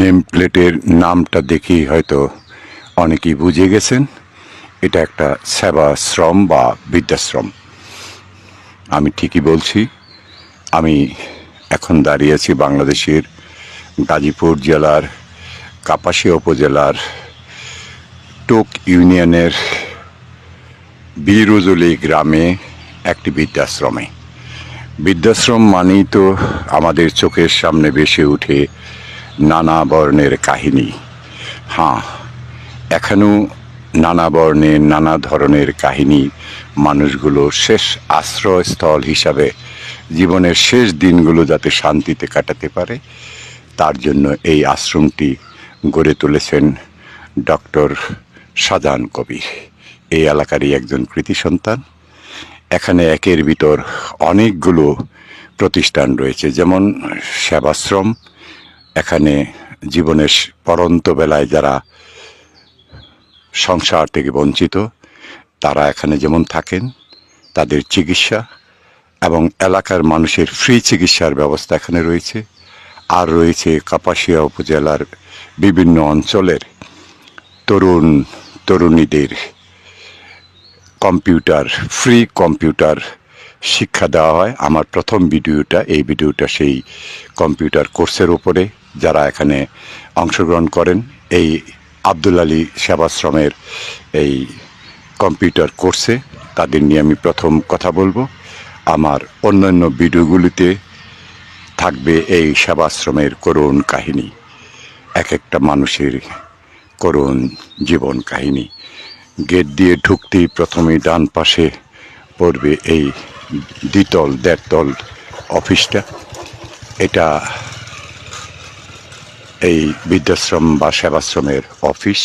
Name প্লেটের নামটা দেখেই হয়তো অনেকেই বুঝে গেছেন, এটা একটা সেবাশ্রম বা বৃদ্ধাশ্রম। আমি ঠিকই বলছি, আমি এখন দাঁড়িয়ে আছি বাংলাদেশের গাজীপুর জেলার, কাপাসিয়া উপজেলার, টোক ইউনিয়নের বীরুজলি গ্রামে একটি বৃদ্ধাশ্রমে। বৃদ্ধাশ্রম মানেই তো আমাদের চোখের সামনে ভেসে উঠে নানা বর্ণের কাহিনী। হ্যাঁ এখনও নানা বর্ণের নানা ধরনের কাহিনী মানুষগুলো শেষ আশ্রয়স্থল হিসাবে জীবনের শেষ দিনগুলো যাতে শান্তিতে কাটাতে পারে, তার জন্য এই আশ্রমটি গড়ে তুলেছেন ডক্টর শাহজাহান কবির। এই এলাকারই একজন কৃতি সন্তান। এখানে একের ভিতর অনেকগুলো প্রতিষ্ঠান রয়েছে, যেমন সেবাশ্রম এখানে জীবনের পরন্ত বেলায় যারা সংসার থেকে বঞ্চিত, তারা এখানে যেমন থাকেন, তাদের চিকিৎসা এবং এলাকার মানুষের ফ্রি চিকিৎসার ব্যবস্থা এখানে রয়েছে। আর রয়েছে কাপাসিয়া উপজেলার বিভিন্ন অঞ্চলের তরুণ তরুণীদের কম্পিউটার, ফ্রি কম্পিউটার শিক্ষা দেওয়া হয়। আমার প্রথম ভিডিওটা, এই ভিডিওটা সেই কম্পিউটার কোর্সের উপরে। যারা এখানে অংশগ্রহণ করেন, এই আব্দুল আলী সেবাশ্রমের এই কম্পিউটার কোর্সে, তাদের নিয়ে আমি প্রথম কথা বলব। আমার অন্যান্য ভিডিওগুলিতে থাকবে এই সেবাশ্রমের করুণ কাহিনী এক একটা মানুষের করুণ জীবন কাহিনী। গেট দিয়ে ঢুকতেই প্রথমে ডান পাশে পড়বে এই দ্বিতল, দেড়তল অফিসটা। এটা এই বৃদ্ধাশ্রম বা সেবাশ্রমের অফিস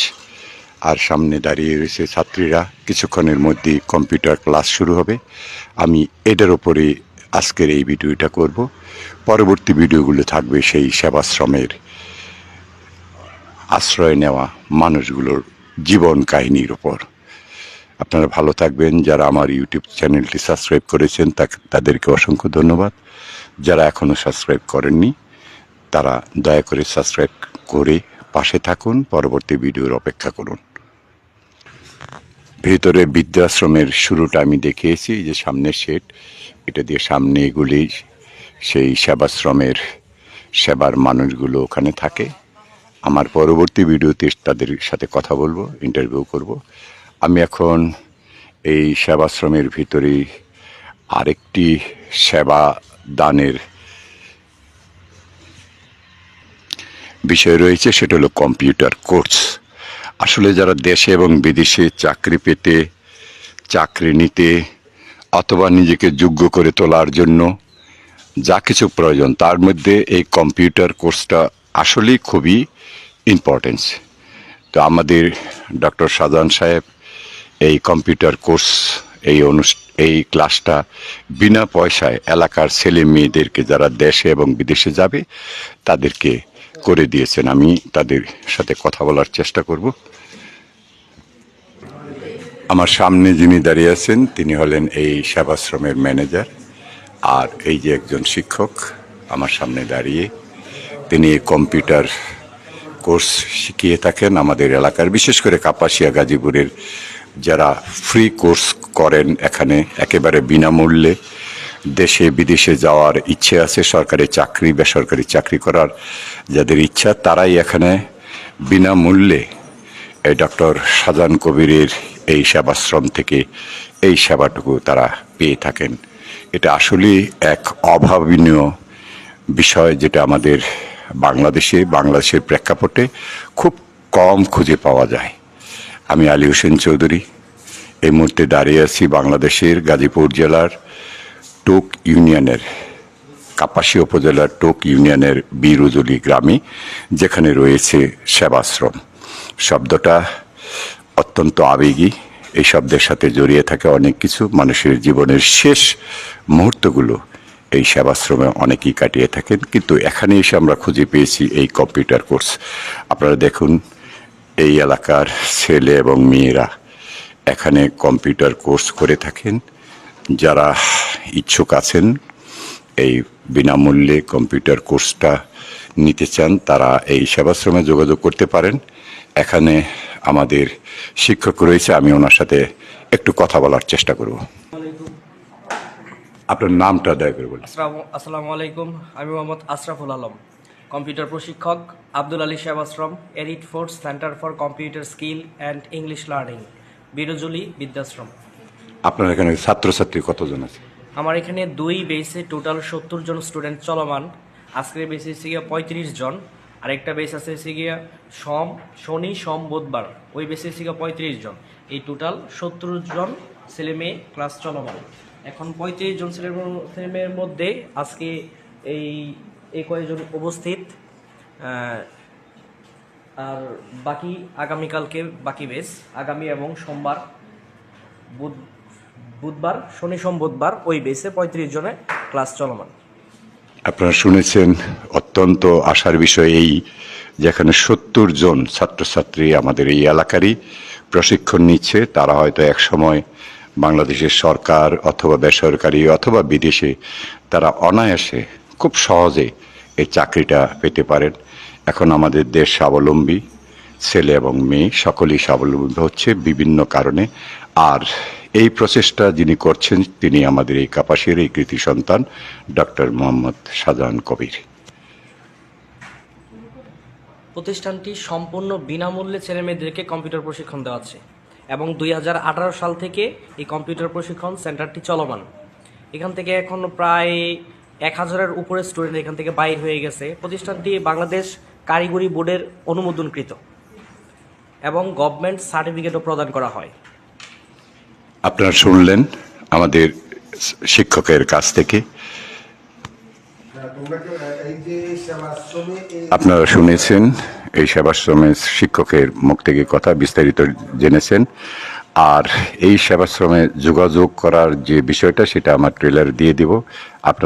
আর সামনে দাঁড়িয়ে রয়েছে ছাত্রীরা। কিছুক্ষণের মধ্যেই কম্পিউটার ক্লাস শুরু হবে। আমি এটার ওপরে আজকের এই ভিডিওটা করব। পরবর্তী ভিডিওগুলো থাকবে সেই সেবাশ্রমের আশ্রয় নেওয়া মানুষগুলোর জীবন কাহিনীর ওপর আপনারা ভালো থাকবেন। যারা আমার ইউটিউব চ্যানেলটি সাবস্ক্রাইব করেছেন তাদেরকে অসংখ্য ধন্যবাদ। যারা এখনও সাবস্ক্রাইব করেননি তারা দয়া করে সাবস্ক্রাইব করে পাশে থাকুন, পরবর্তী ভিডিওর অপেক্ষা করুন। ভেতরে বৃদ্ধাশ্রমের শুরুটা আমি দেখিয়েছি যে সামনের শেড, এটা দিয়ে সামনে এগুলি, সেই সেবাশ্রমের সেবার মানুষগুলো ওখানে থাকে। আমার পরবর্তী ভিডিওতে তাদের সাথে কথা বলব ইন্টারভিউ করব। আমি এখন এই সেবাশ্রমের ভিতরেই আরেকটি সেবা দানের বিষয় রয়েছে, সেটা হলো কম্পিউটার কোর্স আসলে যারা দেশে এবং বিদেশে চাকরি পেতে, চাকরি নিতে অথবা নিজেকে যোগ্য করে তোলার জন্য যা কিছু প্রয়োজন, তার মধ্যে এই কম্পিউটার কোর্সটা আসলেই খুবই ইম্পর্টেন্স তো আমাদের ডক্টর শাহজাহান সাহেব এই কম্পিউটার কোর্স এই অনুষ- এই ক্লাসটা বিনা পয়সায় এলাকার ছেলে মেয়েদেরকে যারা দেশে এবং বিদেশে যাবে, তাদেরকে করে দিয়েছেন। আমি তাদের সাথে কথা বলার চেষ্টা করব। আমার সামনে যিনি দাঁড়িয়ে আছেন, তিনি হলেন এই সেবাশ্রমের ম্যানেজার। আর এই যে একজন শিক্ষক আমার সামনে দাঁড়িয়ে, তিনি কম্পিউটার কোর্স শিখিয়ে থাকেন আমাদের এলাকার, বিশেষ করে কাপাসিয়া, গাজীপুরের। যারা ফ্রি কোর্স করেন এখানে, একেবারে বিনামূল্যে দেশে, বিদেশে যাওয়ার ইচ্ছে আছে, সরকারি চাকরি, বেসরকারি চাকরি করার যাদের ইচ্ছা, তারাই এখানে বিনামূল্যে এই ডক্টর সাজান কবিরের এই সেবাশ্রম থেকে এই সেবাটুকু তারা পেয়ে থাকেন। এটা আসলে এক অভাবনীয় বিষয় যেটা আমাদের বাংলাদেশে, বাংলাদেশের প্রেক্ষাপটে খুব কম খুঁজে পাওয়া যায়। আমি আলী হোসেন চৌধুরী এই মুহূর্তে দাঁড়িয়ে আছি বাংলাদেশের গাজীপুর জেলার টোক ইউনিয়নের কাপাসী উপজেলার টোক ইউনিয়নের বীরুজলি গ্রামে যেখানে রয়েছে সেবাশ্রম। শব্দটা অত্যন্ত আবেগী, এই শব্দের সাথে জড়িয়ে থাকে অনেক কিছু। মানুষের জীবনের শেষ মুহূর্তগুলো এই সেবাশ্রমে অনেকেই কাটিয়ে থাকেন। কিন্তু এখানে এসে আমরা খুঁজে পেয়েছি এই কম্পিউটার কোর্স। আপনারা দেখুন, এই এলাকার ছেলে এবং মেয়েরা এখানে কম্পিউটার কোর্স করে থাকেন। যারা ইচ্ছুক আছেন, এই বিনামূল্যে কম্পিউটার কোর্সটা নিতে চান, তারা এই সেবাশ্রমে যোগাযোগ করতে পারেন। এখানে আমাদের শিক্ষক রয়েছে, আমি ওনার সাথে একটু কথা বলার চেষ্টা করব। আপনার নামটা দয়া করে বলুন। আসসালামু আলাইকুম, আমি মোহাম্মদ আশরাফুল আলম, কম্পিউটার প্রশিক্ষক, Abdul Ali Sevashram এরিট force centre for computer skill and English learning, Birjuli Vidyashram. আপনার এখানে ছাত্রছাত্রী কতজন আছে? আমার এখানে দুই বেসে টোটাল সত্তর জন স্টুডেন্ট চলমান। আজকের বেসে হচ্ছে গিয়া পঁয়ত্রিশ জন। আরেকটা বেস আছে হচ্ছে গিয়া সোম, শনি, সোম, বুধবার। ওই বেসে হচ্ছে গিয়া পঁয়ত্রিশ জন। এই টোটাল সত্তর জন ছেলে মেয়ে ক্লাস চলমান। এখন পঁয়ত্রিশ জন ছেলে ছেলে মেয়ের মধ্যে আজকে এই এই কয়েকজন উপস্থিত। আর বাকি আগামীকালকে বাকি বেস, আগামী এবং সোমবার, বুধ বুধবার, শনি সোম বুধবার, ওই বেসে পঁয়ত্রিশ জনে ক্লাস চলমান। আপনারা শুনেছেন, অত্যন্ত আশার বিষয় এই যেখানে সত্তর জন ছাত্রছাত্রী আমাদের এই এলাকারই প্রশিক্ষণ নিচ্ছে। তারা হয়তো এক সময় বাংলাদেশের সরকার অথবা বেসরকারি অথবা বিদেশে তারা অনায়াসে খুব সহজে এই চাকরিটা পেতে পারেন। এখন আমাদের দেশ স্বাবলম্বী, ছেলে এবং মেয়ে, সকলেই স্বাবলম্বী হচ্ছে বিভিন্ন কারণে। আর এই প্রচেষ্টা যিনি করছেন, তিনি আমাদের এই কাপাসের এই কৃতি সন্তান, ডক্টর মোহাম্মদ শাহজাহান কবির। প্রতিষ্ঠানটি সম্পূর্ণ বিনামূল্যে ছেলে মেয়েদেরকে কম্পিউটার প্রশিক্ষণ দেওয়াচ্ছে এবং দুই হাজার আঠারো সাল থেকে এই কম্পিউটার প্রশিক্ষণ সেন্টারটি চলমান। এখান থেকে এখন প্রায় এক হাজারের উপরে স্টুডেন্ট এখান থেকে বাইর হয়ে গেছে। প্রতিষ্ঠানটি বাংলাদেশ কারিগরি বোর্ডের অনুমোদনকৃত এবং গভর্নমেন্ট সার্টিফিকেটও প্রদান করা হয়। আপনারা শুনলেন আমাদের শিক্ষকের কাছ থেকে। সেবাশ্রমে আপনারা শুনেছেন, এই সেবাশ্রমের শিক্ষকের মুখ থেকে কথা বিস্তারিত জেনেছেন। আর এই সেবাশ্রমে যোগাযোগ করার যে বিষয়টা, সেটা আমার ট্রেলার দিয়ে দিব। আপনার